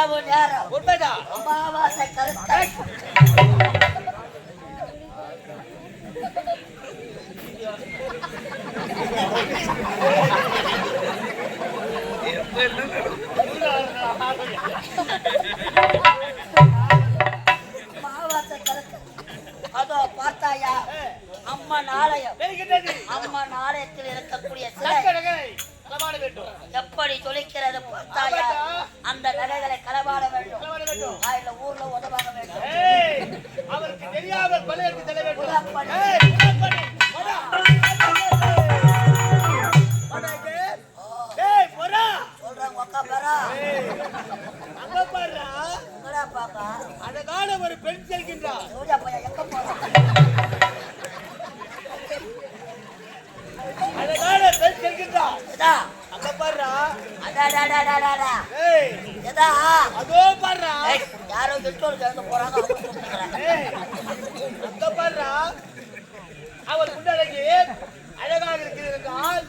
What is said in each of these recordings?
இரவு நேரம் உண்மைதான் கருத்து அதோ பார்த்தாயா அம்மன் ஆலயம் அம்மன் ஆலயத்தில் இருக்கக்கூடிய சிலை எப்படி துளைக்கிறது பார்த்தாயா? அந்த நகைகளை களவாட வேண்டும். ஆயில ஊர்ல உதவாக வேண்டும். அவருக்கு தெரியாத பழைய செல்ல வேண்டும். ஒரு பெண். செல்கின்றார். எங்க போறா அங்க பாருடா. அடாடாடாடாடா ஏய். எதா அழகாக இருக்கிறது என்றால்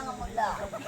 இது தாங்க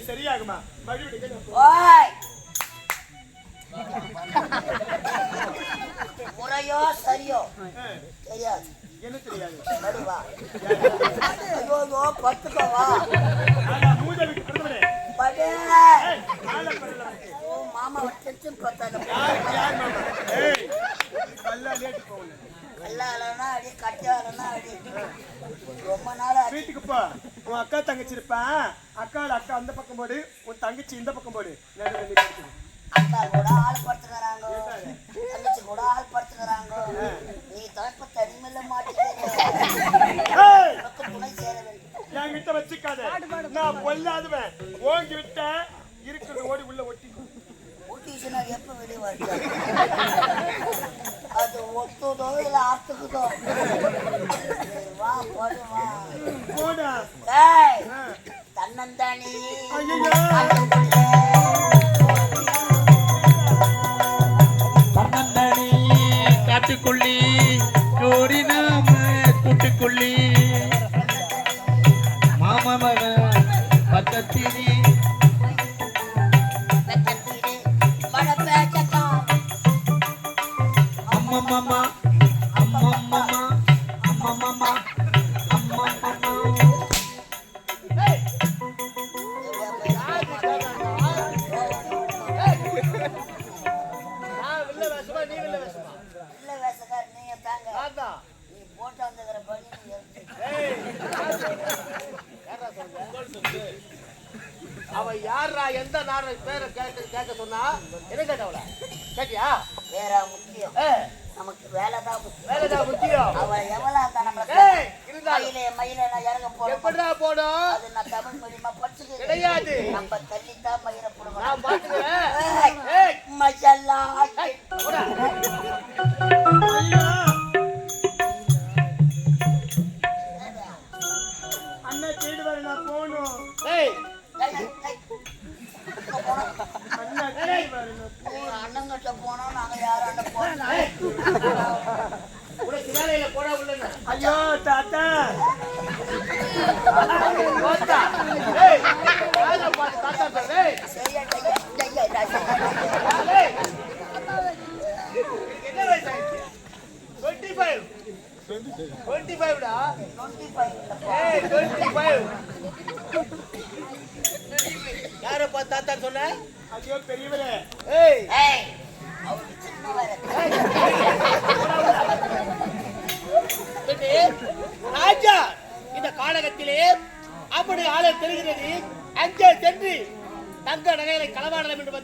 இல்லை சரியாகுமா? மறுபடியும் ஓய். முறையோ சரியோ? தெரியாது. என்ன தெரியாது? வருவா ஐயோ பத்துக்கவா மூஞ்ச விட்டு மாமா வச்சு பார்த்தாங்க. யாருக்கு யார் மாமா? ஏய் நல்லா லேட்டு போகல கல்லாலனா அடி கட்டியாலனா அடி. ரொம்ப நாள் வீட்டுக்கு போ உன் அக்கா தங்கச்சி இருப்பான் அக்காவோட அக்கா அந்த பக்கம் போடு உன் தங்கச்சி இந்த பக்கம் போடு. அக்கா கூட ஆள் படுத்துக்கிறாங்க. தங்கச்சி கூட ஆள் படுத்துக்கிறாங்க. நீ தான் இப்ப தனிமையில உனக்கு துணை சேர வேண்டும். என்கிட்ட வச்சுக்காத. நான் பொல்லாதவன். ஓங்கி விட்ட இருக்கிறது ஓடி உள்ள ஒட்டிக்கும் ஊட்டிச்சுனா எப்ப வெளியே வருது? அது ஒத்துதோ இல்ல அறுத்துக்குதோ? சரி, வா போடு வா. போடா. தன்னந்தானி. எப்படிடா போடும் அது நான் தமிழ் மீடியமா படிச்சுக்கிறேன் கிடையாது. நம்ம தள்ளித்தான் மயிரை நான் போடுவோம் பாத்துக்கிறேன். ஏய் மஜல்லா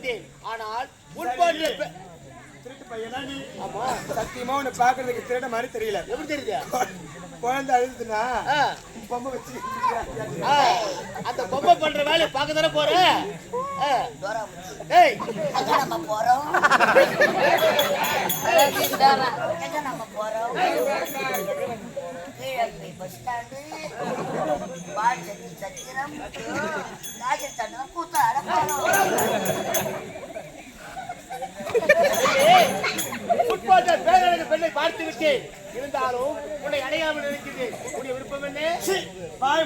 வந்தேன் ஆனால் நீ? ஆமா. சத்தியமா உன்னை பாக்குறதுக்கு திருட மாதிரி தெரியல. எப்படி தெரியுது? குழந்தை அழுதுனா ஆ, பொம்மை வச்சு அந்த பொம்மை பண்ற வேலையை பார்க்க தானே போற. ஏய். நம்ம போறோம் எங்க நம்ம போறோம் பஸ் ஸ்டாண்டு சத்திரம் ராஜர் தண்டம் பெண்ணை பார்த்து விட்டேன். இருந்தாலும் உன்னை அடையாமல் இருக்கிறேன் உன்னுடைய விருப்பம் என்ன?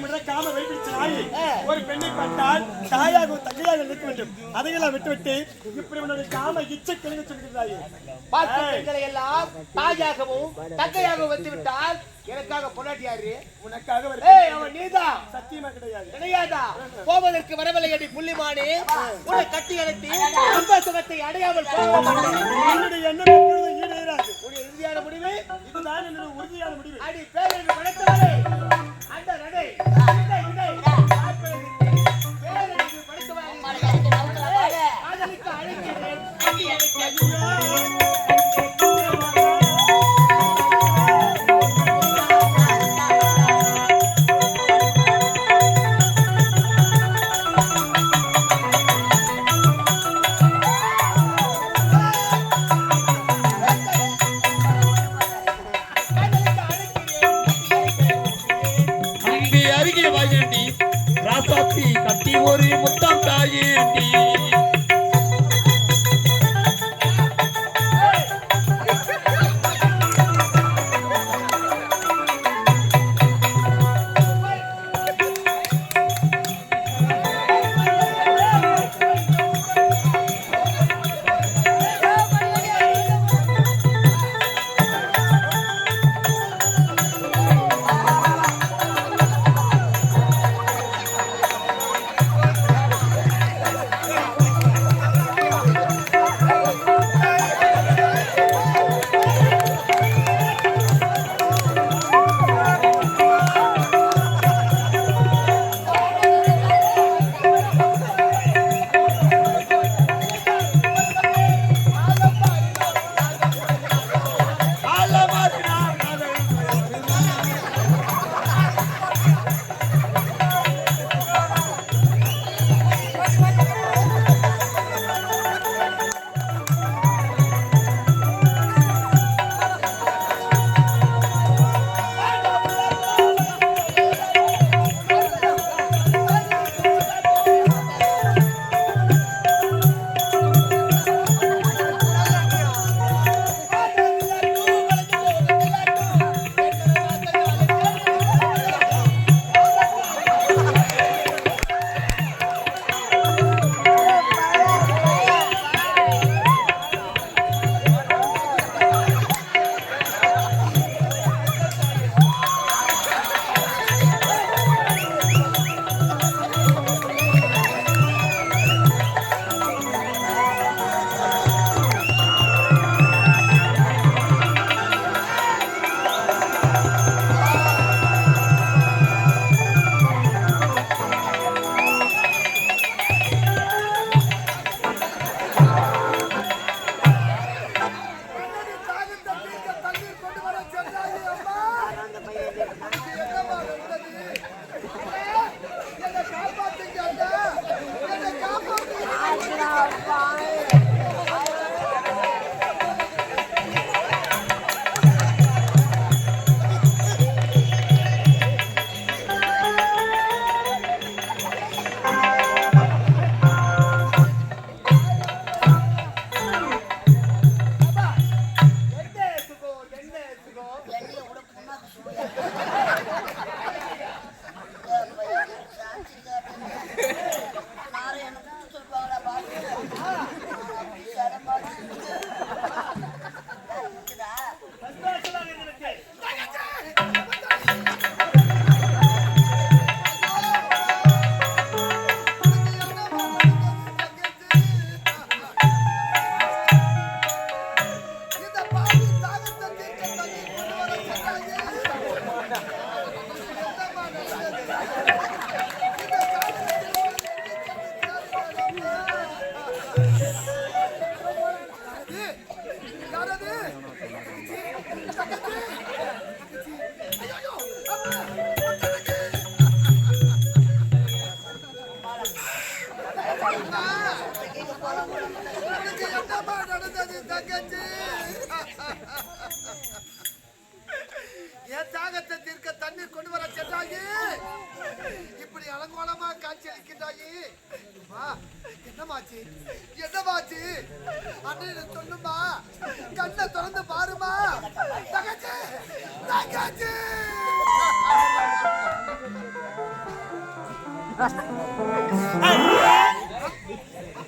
முறை காம வைப்பிடிச்ச நாய். ஒரு பெண்ணை பார்த்தால் தாயாகவும் தங்கையாக இருக்க வேண்டும். அதையெல்லாம் விட்டுவிட்டு இப்படி உன்னுடைய காம இச்சை கிழங்கு சொல்கிறாயே. பார்த்த பெண்களை எல்லாம் தாயாகவும் தங்கையாகவும் வந்து விட்டால் எனக்காக உனக்காக ஒரு ஏய் அவன் நீதான் சத்தியமா கிடையாது. கிடையாதா? போவதற்கு வரவில்லை அடி புள்ளிமானே. உன்னை கட்டி அழைத்து சுகத்தை அடையாமல் போக மாட்டேன். என்னுடைய எண்ணம் உறுதியான முடிவு. இதுதான் என்னுடைய உறுதியான முடிவு. அடி பேரழகு படைத்தவரே ராசாத்தி கட்டி ஒரு முத்தம் தாயேண்டி. உனக்கு தங்கச்சி என் தாகத்தை தீர்க்க தண்ணீர் கொண்டு வர சென்றாயி. இப்படி அலங்கோலமா காட்சி அளிக்கின்றாயி. என்னமாச்சு? என்னமாச்சு? அண்ணன் சொல்லுமா? கண்ணை திறந்து பாருமா? தகச்சு தகச்சு Oh,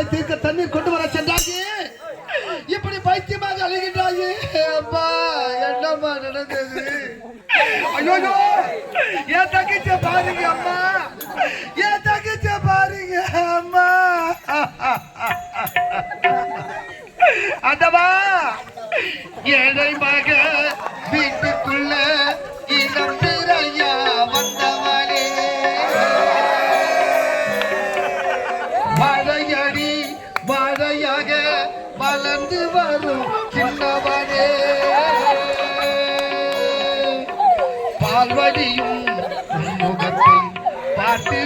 தாகத்தை தீர்க்க தண்ணீர் கொண்டு வர சென்றாயே. இப்படி பைத்தியமாக அழுகின்றாயே. அப்பா என்னம்மா நடந்தது? ஐயோ ஏன் தங்கச்ச பாருங்க அம்மா. ஏன் தங்கச்ச பாருங்க அம்மா. அதவா ஏழை மக பாட்டு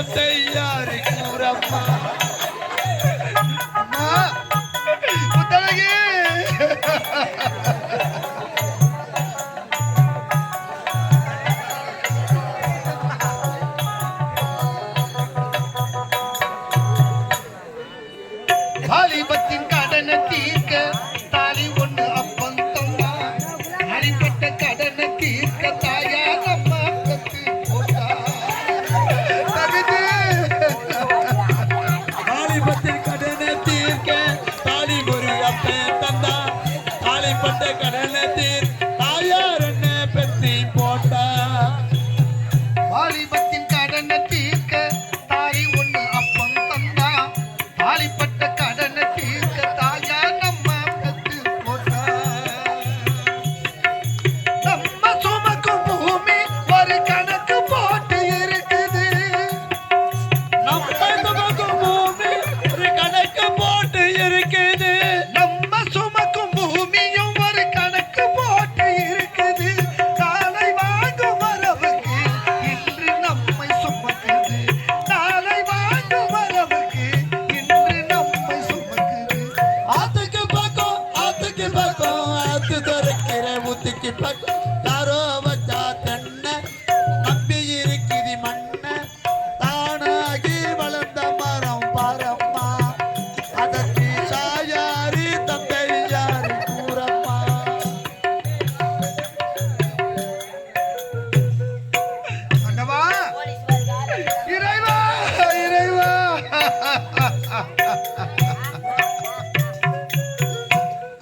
தந்தை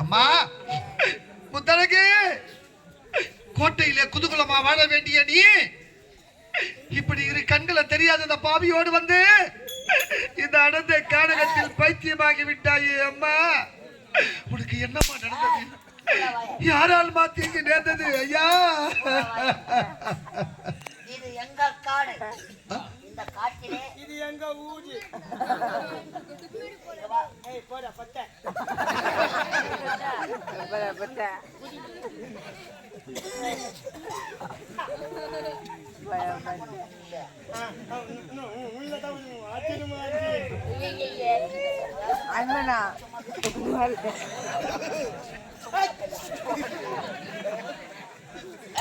அம்மா முத்தழகு கோட்டையிலே குதூகலமா வாழ வேண்டிய நீ இப்படி இரு கண்களை தெரியாத இந்த பாவியோடு வந்து இந்த அடர்ந்த கானகத்தில் பைத்தியமாகி விட்டாயே அம்மா. உனக்கு என்னம்மா நடந்தது? யாரால் மாத்தி இங்கு நேர்ந்தது ஐயா? இது எங்க காடு. இந்த காட்டிலே இது எங்க ஊரு. ஏய் போடா பத்த.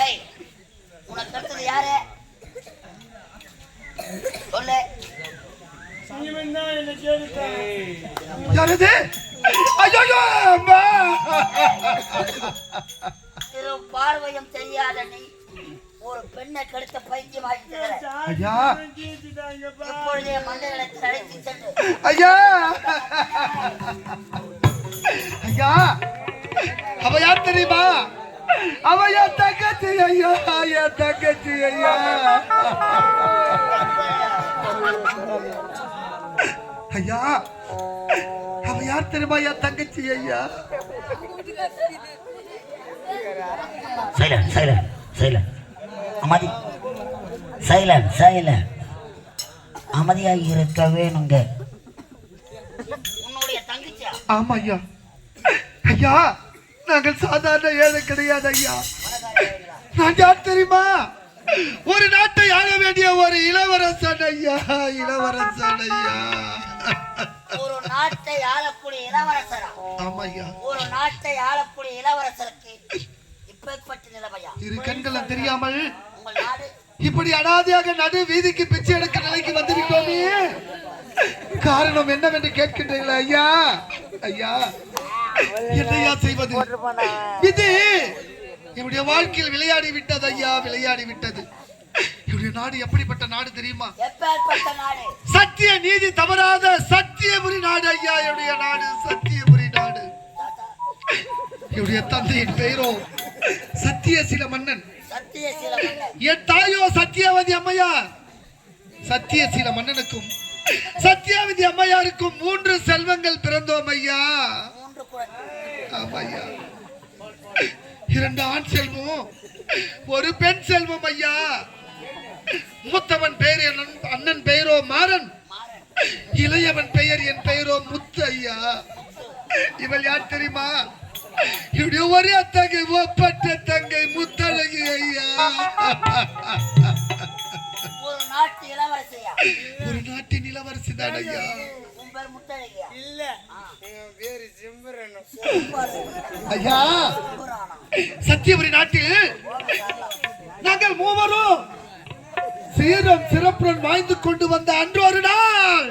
ஏய் உனக்கு அடுத்தது யாரு யாரது ஐயோ அம்மா திரு பார்வையும் தெரியாத நீ ஒரு பெண்ணை கெடுத்த பைத்தியம் ஐயா. இப்பொழுதே மண்டலத்தை அழைத்து சென்று. ஐயா. ஐயா. அவ யார் தெரியுமா? அவ என் தங்கச்சி ஐயா. என் தங்கச்சி ஐயா. ஐயா அவ யார் தெரியுமா என் தங்கச்சி ஐயா. சைலண்ட் சைலண்ட் சைலண்ட் அமைதி சைலண்ட் சைலண்ட் அமைதியாக இருக்க வேணுங்க. ஆமா ஐயா. ஐயா நாங்கள் சாதாரண ஏழை கிடையாது ஐயா. நான் யார் தெரியுமா? ஒரு நாட்டை ஆள வேண்டிய ஒரு இளவரசன் ஐயா இளவரசன் ஐயா. நாட்டை ஆளக்கூடிய இளவரசரா. ஒரு நாட்டை ஆளக்கூடிய இளவரசருக்கு இப்பேற்பட்ட நிலைமையா? இரு கண்களும் தெரியாமல் உங்கள் நாடு. இப்படி அனாதையாக நடு வீதிக்கு பிச்சை எடுக்க நிலைக்கு வந்துவிட்டோமே காரணம் என்னவென்று கேட்கின்றீங்களா ஐயா? ஐயா என்னையா செய்வது? விதி என்னுடைய வாழ்க்கையில் விளையாடி விட்டது ஐயா விளையாடி விட்டது என்னுடைய நாடு எப்படிப்பட்ட நாடு தெரியுமா? சத்திய நீதி தவறாத சத்தியபுரி நாடு ஐயா என்னுடைய நாடு சத்தியபுரி நாடு. என்னுடைய தந்தையின் பெயரோ சத்தியசீல மன்னன். என் தாயோ சத்தியவதி அம்மையா சத்தியசீல மன்னனுக்கும் சத்தியாவதி அம்மையாருக்கும் மூன்று செல்வங்கள் பிறந்தோம் ஐயா. ஐயா. இரண்டு ஆண் செல்வம் ஒரு பெண் செல்வம் ஐயா. மூத்தவன் பெயர் என் அண்ணன்- பெயரோ மாறன்? இளையவன் பெயர் என் பெயரோ முத்து ஐயா இவள் யார் தெரியுமா? இவருடைய ஒரே தங்கை ஒப்பற்ற தங்கை முத்தழகி ஐயா. ஒரு நாட்டு இளவரசியா? ஒரு நாட்டின் இளவரசி தான் ஐயா. உன் பேர் முத்தழகியா? இல்ல. என் பேரு சிம்பரன் ஐயா சத்தியபுரி நாட்டில் நாங்கள் மூவரும் சீரம் சிறப்புடன் வாய்ந்து கொண்டு வந்த அன்று ஒரு நாள்